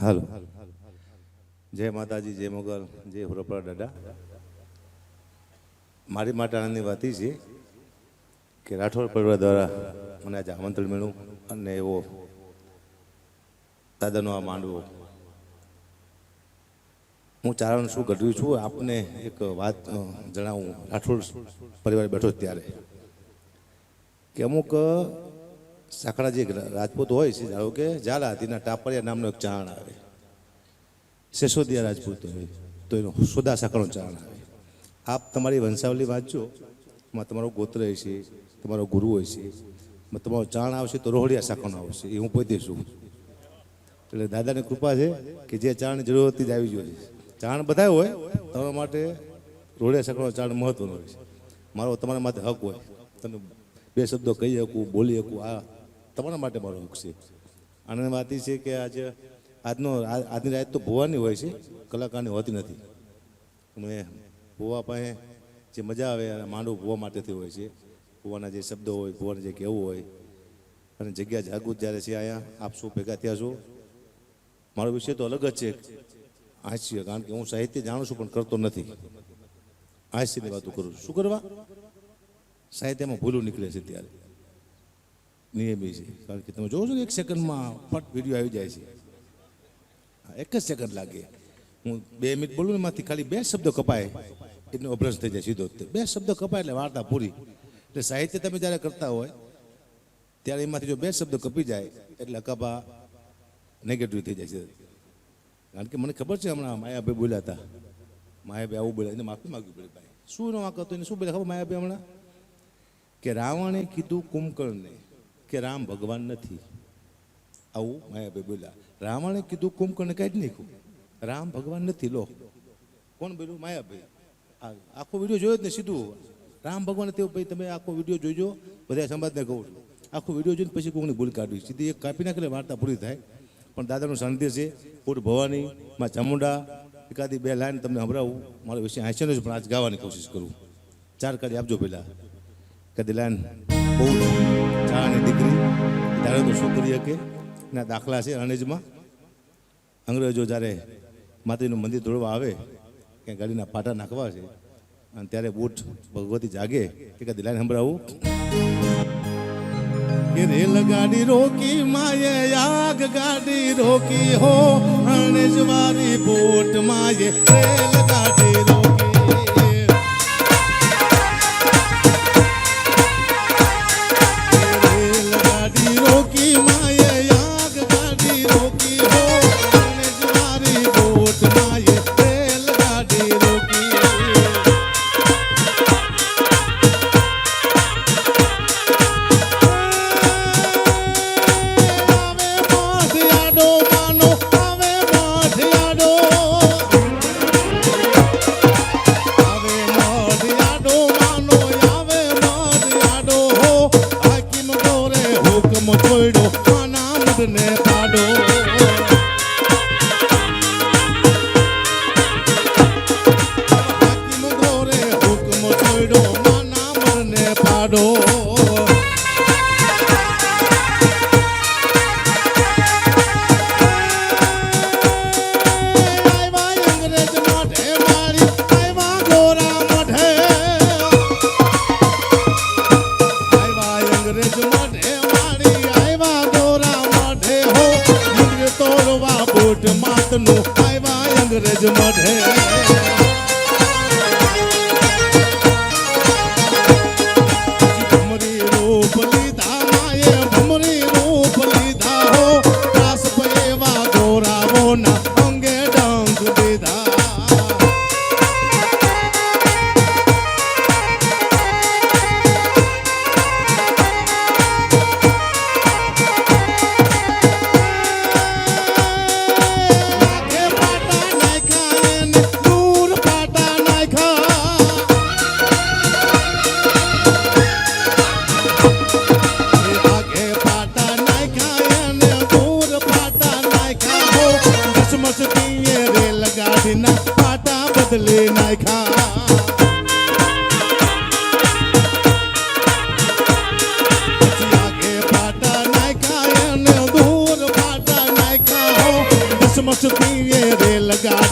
હાલો. જય માતાજી, જય મોગલ, જય હુરપરા દાદા. મારી માટે આનંદની વાત એ છે કે રાઠોડ પરિવાર દ્વારા મને આજે આમંત્રણ મળ્યું અને એવો દાદાનો આ માંડવો. હું ચારણ શું ઘટ્યું છું આપને એક વાત જણાવું. રાઠોડ પરિવાર બેઠો ત્યારે. કે અમુક સાંકડા જે રાજપૂત હોય છે, ધારો કે ઝાલા, તેના ટાપરિયા નામનો એક ચાણ આવે. સેસોદિયા રાજપૂત હોય, તો એનો સોદા સાંકળનો ચાણ આવે. આપ તમારી વંશાવલી વાંચજો, એમાં તમારો ગોત્ર છે, તમારો ગુરુ હોય છે તમારો ચાણ આવશે તો રોહડિયા શાખાનો આવશે, એ હું પોતે છું. એટલે દાદાની કૃપા છે કે જે ચાણ જરૂર હતી જ આવી જોઈએ ચાણ બધા હોય, તમારા માટે રોહડિયા શાખાનો ચાણ મહત્વનો હોય છે. મારો, તમારા માટે હક હોય. તમે બે શબ્દો કહી શકું, બોલી શકું, આ તમારા માટે મારો હક છે. આનંદ વાત એ છે કે આજે આજનો આજની રાત તો ભૂવાની હોય છે, કલાકારની હોતી નથી. અમે ભૂવા પાસે જે મજા આવે અને માંડવું ભૂવા માટેથી હોય છે. ભૂવાના જે શબ્દો હોય, ભૂવાને જે કહેવું હોય. અને જગ્યા જાગૃત જ્યારે છે અહીંયા, આપ શું ભેગા થયા છો? મારો વિષય તો અલગ જ છે. હાસ્ય, કારણ કે હું સાહિત્ય જાણું છું, પણ કરતો નથી. હાસ્યની વાતો કરું છું. શું કરવા? સાહિત્યમાં ભૂલું નીકળે છે ત્યારે. નિયમી છે. કારણ કે તમે જોવો છો ને, એક સેકન્ડમાં ફટ વીડિયો આવી જાય છે. એક જ સેકન્ડ લાગે. હું બે મિનિટ બોલું ને, એમાંથી ખાલી બે શબ્દો કપાય. એનું અભ્રંશ થઈ જાય સીધો બે શબ્દો કપાય એટલે વાર્તા પૂરી. એટલે સાહિત્ય તમે જ્યારે કરતા હોય, ત્યારે એમાંથી જો બે શબ્દ કપી જાય, એટલે અકાબા નેગેટિવ થઈ જાય છે કારણ કે મને ખબર છે હમણાં માયાભાઈ બોલ્યા હતા. માયાભાઈ આવું બોલ્યા એને માફી માગવી પડે ભાઈ. શું એનો વાંક હતો એને શું બોલ્યા ખબર માયાભાઈ હમણાં? કે રાવણે કીધું કુંભકર્ણને કે રામ ભગવાન નથી. આવું માયાભાઈ બોલ્યા. રાવણે કીધું કુંભકર્ણને કાઢી નાખ્યું. રામ ભગવાન નથી, લો. કોણ બોલ્યું? માયાભાઈ આખો વીડિયો જોયો જ ને સીધું. રામ ભગવાન તેવું ભાઈ, તમે આખો વીડિયો જોજો. બધા સમાજને કહું છું. આખો વીડિયો જોઈને પછી કોઈની ભૂલ કાઢવી. સીધી એક કાપી નાખે એટલે વાર્તા પૂરી થાય. પણ દાદાનું સાનિધ્ય છે પૂર ભવાની, માં ચામુંડા, એકાદી બે લાઈન તમને સંભળાવું. મારો વિષય હાસ્યનો જ પણ આજ ગાવાની કોશિશ કરું. ચાર કાઢી આપજો પહેલાં કદી લાઈન. બહુ ચાની દીકરી ત્યારે તો શું કરી એના દાખલા છે અણેજમાં. અંગ્રેજો જ્યારે માતાજીનું મંદિર તોડવા આવે, કે ગાડીના પાટા નાખવા છે, અને ત્યારે બૂટ ભગવતી જાગે, કે કદી લાઈન સંભળાવું? કે રેલગાડી રોકી માયે આગ ગાડી રોકી હો અણેજવારી બોટ માયે રેલગાડી અંગ્રેજ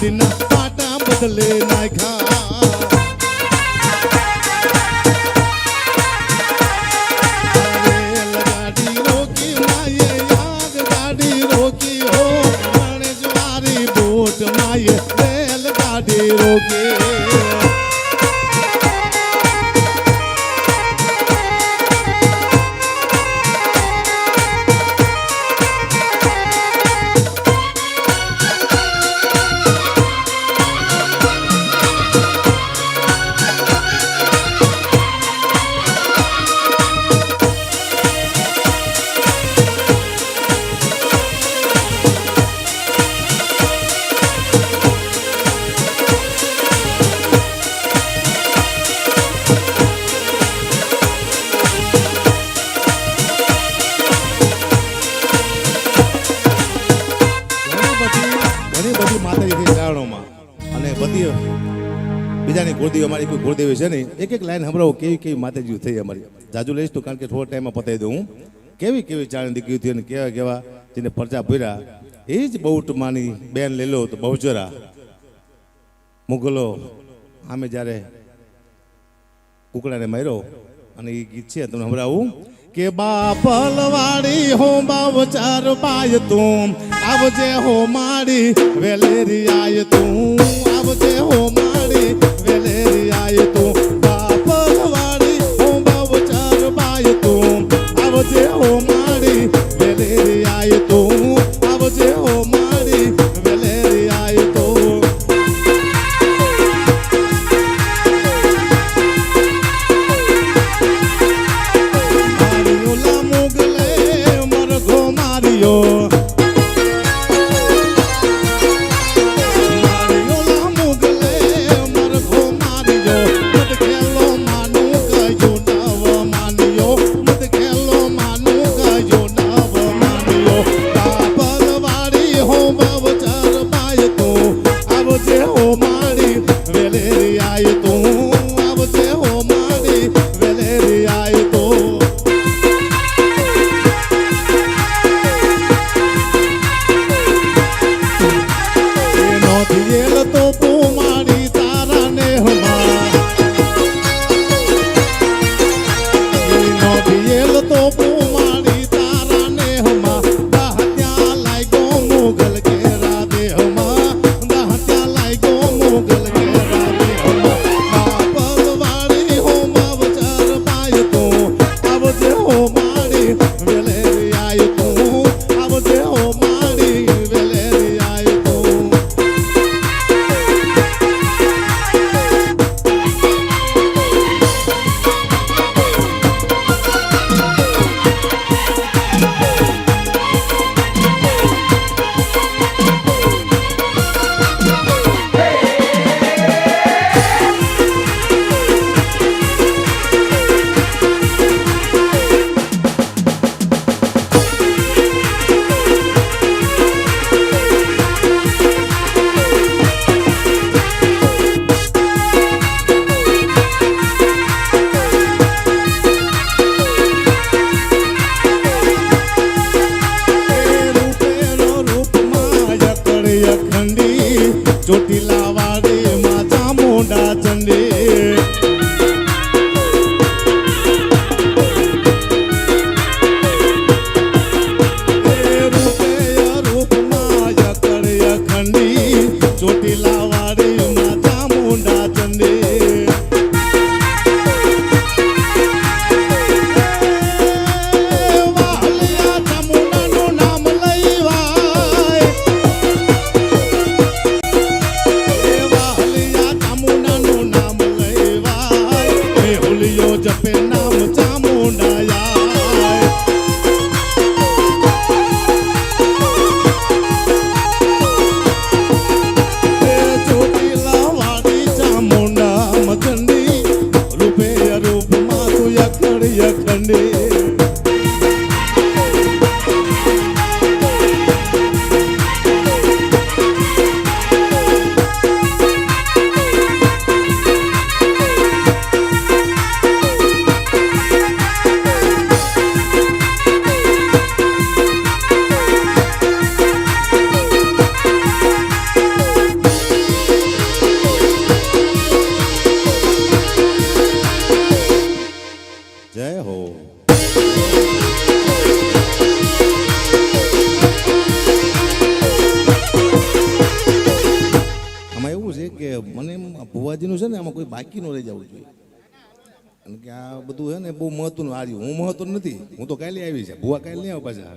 சின்ன பாட்டா முதல்ல நாய்க்கு બીજાની ગુરુદેવી અમારી કોઈ ગુરુદેવી છે ને એક એક લાઈન સંભળાવો, કેવી કેવી માતાજી થઈ અમારી. જાજુ લઈશ તો, કારણ કે થોડા ટાઈમમાં પતાવી દઉં હું. કેવી કેવી ચાણી દીકરી હતી અને કેવા કેવા જેને પરચા ભર્યા. એ જ બહુટ માની બેન લેલો તો બહુચરા. મુગલો આમે જ્યારે કુકડાને માર્યો અને એ ગીત છે, તમને સંભળાવું. કે બાપલવાડી હો બાવ ચાર બાય તું. આવજે હો મારી વેલેરી આય તું. જય હો. આમાં એવું છે કે મને ભુવાજીનું છે ને આમાં કોઈ બાકી ન રહી જવું જોઈએ. કારણ કે આ બધું છે ને બહુ મહત્વનું, આ હું મહત્વનું નથી. હું તો કાલે આવી છે. ભુવા કાલે નહીં આવે પાછા.